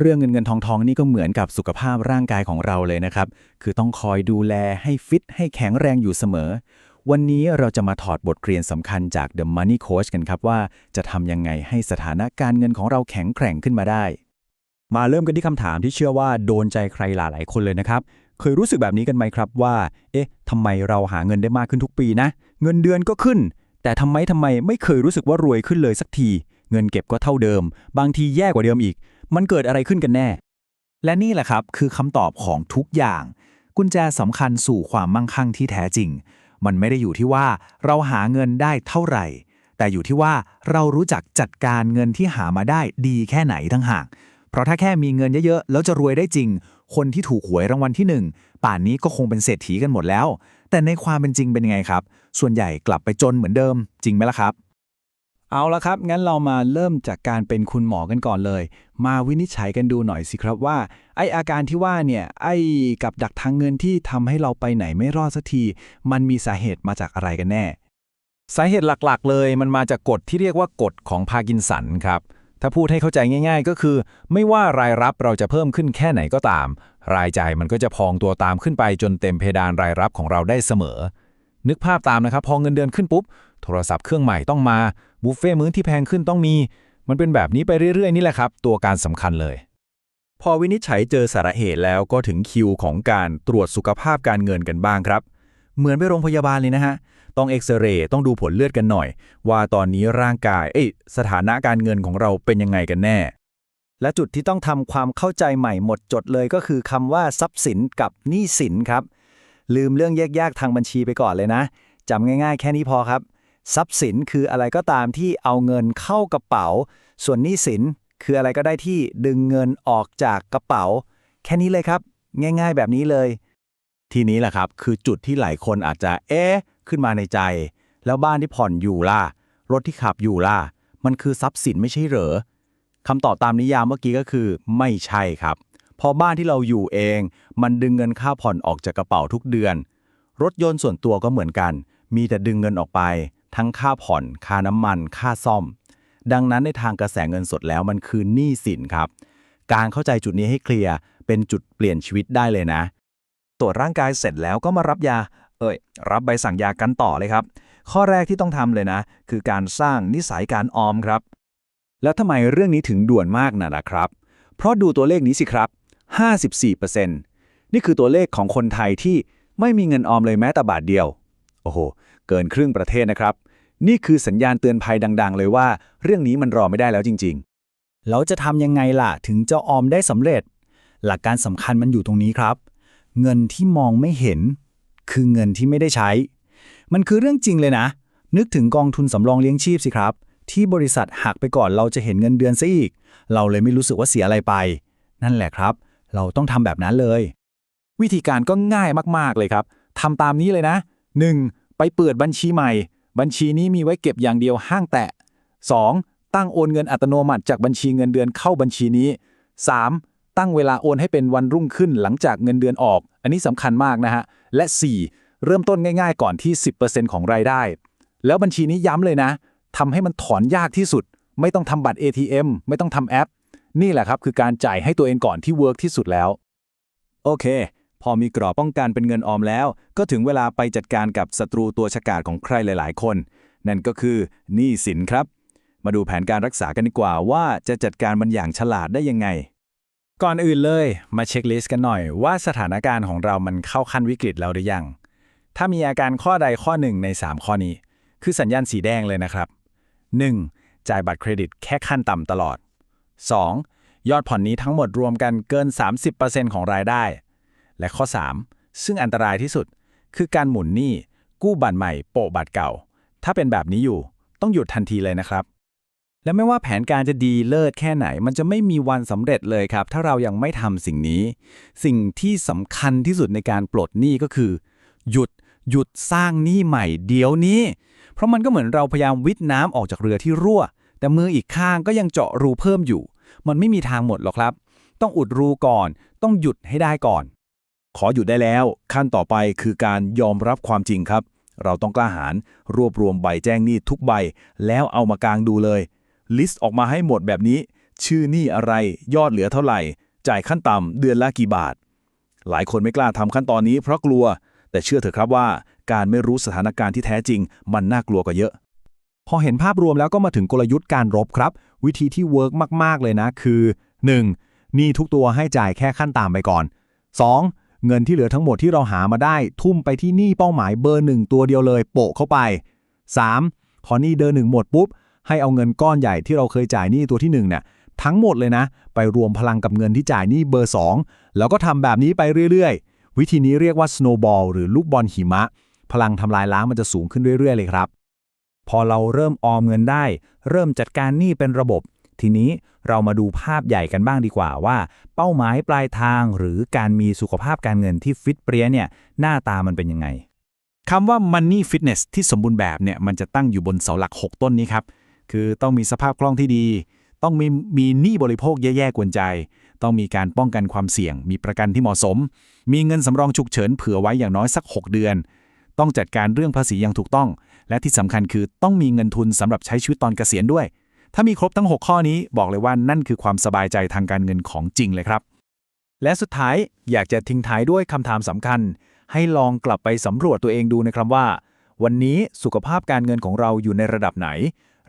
เรื่องเงินเงินทองทองนี่ก็เหมือนกับสุขภาพร่างกายของเราเลยนะครับ คือต้องคอยดูแลให้ฟิตให้แข็งแรงอยู่เสมอ วันนี้เราจะมาถอดบทเรียนสำคัญจาก The Money Coach กันครับว่าจะทำยังไงให้สถานะการเงินของเราแข็งแกร่งขึ้นมาได้ มาเริ่มกันที่คำถามที่เชื่อว่าโดนใจใครหลายๆคนเลยนะครับ เคยรู้สึกแบบนี้กันไหมครับว่า เอ๊ะทำไมเราหาเงินได้มากขึ้นทุกปีนะ เงินเดือนก็ขึ้น แต่ทำไมทำไมไม่เคยรู้สึกว่ารวยขึ้นเลยสักที เงินเก็บก็เท่าเดิม บางทีแย่กว่าเดิมอีก มันเกิดอะไรขึ้นกันแน่ และนี่แหละครับคือคำตอบของทุกอย่าง กุญแจสำคัญสู่ความมั่งคั่งที่แท้จริง มันไม่ได้อยู่ที่ว่าเราหาเงินได้เท่าไหร่ แต่อยู่ที่ว่าเรารู้จักจัดการเงินที่หามาได้ดีแค่ไหนทั้งหากเพราะถ้าแค่มีเงินเยอะๆ แล้วจะรวยได้จริง คนที่ถูกหวยรางวัลที่หนึ่งป่านนี้ก็คงเป็นเศรษฐีกันหมดแล้ว แต่ในความเป็นจริงเป็นยังไงครับ ส่วนใหญ่กลับไปจนเหมือนเดิม จริงไหมล่ะครับ เอาละครับ งั้นเรามาเริ่มจากการเป็นคุณหมอกันก่อนเลย มาวินิจฉัยกันดูหน่อยสิครับว่า ไออาการที่ว่าเนี่ย ไอกับดักทางเงินที่ทำให้เราไปไหนไม่รอดสักที มันมีสาเหตุมาจากอะไรกันแน่ สาเหตุหลักๆ เลยมันมาจากกฎที่เรียกว่ากฎของพาร์กินสันครับ ถ้าพูดให้เข้าใจง่าย ๆ ก็คือ ไม่ว่ารายรับเราจะเพิ่มขึ้นแค่ไหนก็ตาม รายจ่ายมันก็จะพองตัวตามขึ้นไปจนเต็มเพดานรายรับของเราได้เสมอ นึกภาพตามนะครับ พอเงินเดือนขึ้นปุ๊บ โทรศัพท์เครื่องใหม่ต้องมา บุฟเฟ่ต์มื้อที่แพงขึ้นต้องมี มันเป็นแบบนี้ไปเรื่อยๆ นี่แหละครับ ตัวการสำคัญเลย พอวินิจฉัยเจอสาระเหตุแล้วก็ถึงคิวของการตรวจสุขภาพการเงินกันบ้างครับ เหมือนไปโรงพยาบาลเลยนะฮะ ต้องเอ็กซเรย์ต้องดูผลเลือดกันหน่อย ว่าตอนนี้ร่างกายเอ้ยสถานะการเงินของเราเป็นยังไงกันแน่ และจุดที่ต้องทำความเข้าใจใหม่หมดจดเลยก็คือคำว่าทรัพย์สินกับหนี้สินครับ ลืมเรื่องแยกๆทางบัญชีไปก่อนเลยนะจำง่าย ๆ แค่นี้พอครับ ทรัพย์สินคืออะไรก็ตามที่เอาเงินเข้ากระเป๋า ส่วนหนี้สินคืออะไรก็ได้ที่ดึงเงินออกจากกระเป๋า แค่นี้เลยครับ ง่าย ๆ แบบนี้เลย ทีนี้แหละครับ คือจุดที่หลายคนอาจจะ เอ๊ะ ขึ้นมาในใจ แล้วบ้านที่ผ่อนอยู่ล่ะ รถที่ขับอยู่ล่ะ มันคือทรัพย์สินไม่ใช่เหรอคำตอบตามนิยามเมื่อกี้ก็คือ ไม่ใช่ครับ พอบ้านที่เราอยู่เอง มันดึงเงินค่าผ่อนออกจากกระเป๋าทุกเดือน รถยนต์ส่วนตัวก็เหมือนกัน มีแต่ดึงเงินออกไป ทั้งค่าผ่อน ค่าน้ำมัน ค่าซ่อม ดังนั้นในทางกระแสเงินสดแล้วมันคือหนี้สินครับ การเข้าใจจุดนี้ให้เคลียร์เป็นจุดเปลี่ยนชีวิตได้เลยนะ ตรวจร่างกายเสร็จแล้วก็มารับยา เอ้ยรับใบสั่งยากันต่อเลยครับ ข้อแรกที่ต้องทำเลยนะ คือการสร้างนิสัยการออมครับ แล้วทำไมเรื่องนี้ถึงด่วนมากนะนะครับ เพราะดูตัวเลขนี้สิครับ 54%นี่คือตัวเลขของคนไทยที่ไม่มีเงินออมเลยแม้แต่บาทเดียว โอ้โห เกินครึ่งประเทศนะครับ นี่คือสัญญาณเตือนภัยดัง ๆ เลยว่า เรื่องนี้มันรอไม่ได้แล้วจริงๆแล้วจะทำยังไงล่ะถึงจะออมได้สำเร็จ หลักการสำคัญมันอยู่ตรงนี้ครับ เงินที่มองไม่เห็น คือเงินที่ไม่ได้ใช้ มันคือเรื่องจริงเลยนะ นึกถึงกองทุนสำรองเลี้ยงชีพสิครับ ที่บริษัทหักไปก่อนเราจะเห็นเงินเดือนซะอีก เราเลยไม่รู้สึกว่าเสียอะไรไป นั่นแหละครับ เราต้องทำแบบนั้นเลย วิธีการก็ง่ายมากๆเลยครับทำตามนี้เลยนะ 1. ไปเปิดบัญชีใหม่ บัญชีนี้มีไว้เก็บอย่างเดียวห้างแตะ 2. ตั้งโอนเงินอัตโนมัติจากบัญชีเงินเดือนเข้าบัญชีนี้ 3. ตั้งเวลาโอนให้เป็นวันรุ่งขึ้นหลังจากเงินเดือนออก อันนี้สำคัญมากนะฮะ และ 4. เริ่มต้นง่ายๆ ก่อนที่ 10%ของรายได้ แล้วบัญชีนี้ย้ำเลยนะทำให้มันถอนยากที่สุด ไม่ต้องทำบัตร ATM ไม่ต้องทำแอป นี่แหละครับคือการจ่ายให้ตัวเองก่อนที่เวิร์กที่สุดแล้ว โอเค พอมีกรอบป้องกันเป็นเงินออมแล้ว ก็ถึงเวลาไปจัดการกับศัตรูตัวฉกาจของใครหลาย ๆ คน นั่นก็คือหนี้สินครับ มาดูแผนการรักษากันดีกว่าว่าจะจัดการมันอย่างฉลาดได้ยังไง ก่อนอื่นเลย มาเช็คลิสต์กันหน่อยว่าสถานการณ์ของเรามันเข้าขั้นวิกฤตแล้วหรือยัง ถ้ามีอาการข้อใดข้อหนึ่งใน 3 ข้อนี้ คือสัญญาณสีแดงเลยนะครับ 1. จ่ายบัตรเครดิตแค่ขั้นต่ำตลอด 2. ยอดผ่อนนี้ทั้งหมดรวมกันเกิน 30%ของรายได้ และข้อ 3 ซึ่งอันตรายที่สุด คือการหมุนหนี้กู้บัตรใหม่โปะบัตรเก่า ถ้าเป็นแบบนี้อยู่ต้องหยุดทันทีเลยนะครับ และไม่ว่าแผนการจะดีเลิศแค่ไหน มันจะไม่มีวันสำเร็จเลยครับ ถ้าเรายังไม่ทำสิ่งนี้ สิ่งที่สำคัญที่สุดในการปลดหนี้ก็คือ หยุดหยุดสร้างหนี้ใหม่เดี๋ยวนี้ เพราะมันก็เหมือนเราพยายามวิทน้ำออกจากเรือที่รั่ว แต่มืออีกข้างก็ยังเจาะรูเพิ่มอยู่ มันไม่มีทางหมดหรอกครับ ต้องอุดรูก่อน ต้องหยุดให้ได้ก่อน ขอหยุดได้แล้ว ขั้นต่อไปคือการยอมรับความจริงครับ เราต้องกล้าหาญรวบรวมใบแจ้งหนี้ทุกใบ แล้วเอามากางดูเลย ลิสต์ออกมาให้หมดแบบนี้ ชื่อหนี้อะไรยอดเหลือเท่าไหร่ จ่ายขั้นต่ำเดือนละกี่บาท หลายคนไม่กล้าทำขั้นตอนนี้เพราะกลัว แต่เชื่อเถอะครับว่า การไม่รู้สถานการณ์ที่แท้จริง มันน่ากลัวกว่าเยอะ พอเห็นภาพรวมแล้วก็มาถึงกลยุทธ์การรบครับ วิธีที่เวิร์กมาก ๆเลยนะ คือ 1. หนี้ทุกตัวให้จ่ายแค่ขั้นต่ำไปก่อน 2. เงินที่เหลือทั้งหมดที่เราหามาได้ ทุ่มไปที่หนี้เป้าหมายเบอร์หนึ่งตัวเดียวเลย โปะเข้าไป 3. พอหนี้เดินหนึ่งหมดปุ๊บ ให้เอาเงินก้อนใหญ่ที่เราเคยจ่ายหนี้ตัวที่1เนี่ยทั้งหมดเลยนะ ไปรวมพลังกับเงินที่จ่ายหนี้เบอร์ 2 แล้วก็ทำแบบนี้ไปเรื่อยๆ วิธีนี้เรียกว่า snowball หรือลูกบอลหิมะ พลังทำลายล้างมันจะสูงขึ้นเรื่อยๆ เลยครับ พอเราเริ่มออมเงินได้ เริ่มจัดการหนี้เป็นระบบ ทีนี้เรามาดูภาพใหญ่กันบ้างดีกว่าว่า เป้าหมายปลายทางหรือการมีสุขภาพการเงินที่ฟิตเปรี้ยเนี่ยหน้าตามันเป็นยังไงคำว่า money fitness ที่สมบูรณ์แบบเนี่ยมันจะตั้งอยู่บนเสาหลัก 6 ต้นนี้ครับ คือต้องมีสภาพคล่องที่ดี ต้องมีมีหนี้บริโภคแย่ๆกวนใจ ต้องมีการป้องกันความเสี่ยง มีประกันที่เหมาะสม มีเงินสำรองฉุกเฉินเผื่อไว้อย่างน้อยสัก 6 เดือน ต้องจัดการเรื่องภาษีอย่างถูกต้อง และที่สำคัญคือต้องมีเงินทุนสำหรับใช้ชีวิตตอนเกษียณด้วย ถ้ามีครบทั้ง 6 ข้อนี้บอกเลยว่านั่นคือความสบายใจทางการเงินของจริงเลยครับ และสุดท้ายอยากจะทิ้งท้ายด้วยคำถามสำคัญ ให้ลองกลับไปสำรวจตัวเองดูนะครับว่า วันนี้สุขภาพการเงินของเราอยู่ในระดับไหน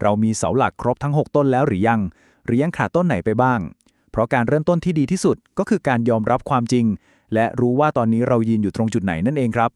เรามีเสาหลักครบทั้ง 6 ต้นแล้วหรือยัง หรือยังขาดต้นไหนไปบ้าง เพราะการเริ่มต้นที่ดีที่สุดก็คือการยอมรับความจริง และรู้ว่าตอนนี้เรายืนอยู่ตรงจุดไหนนั่นเองครับ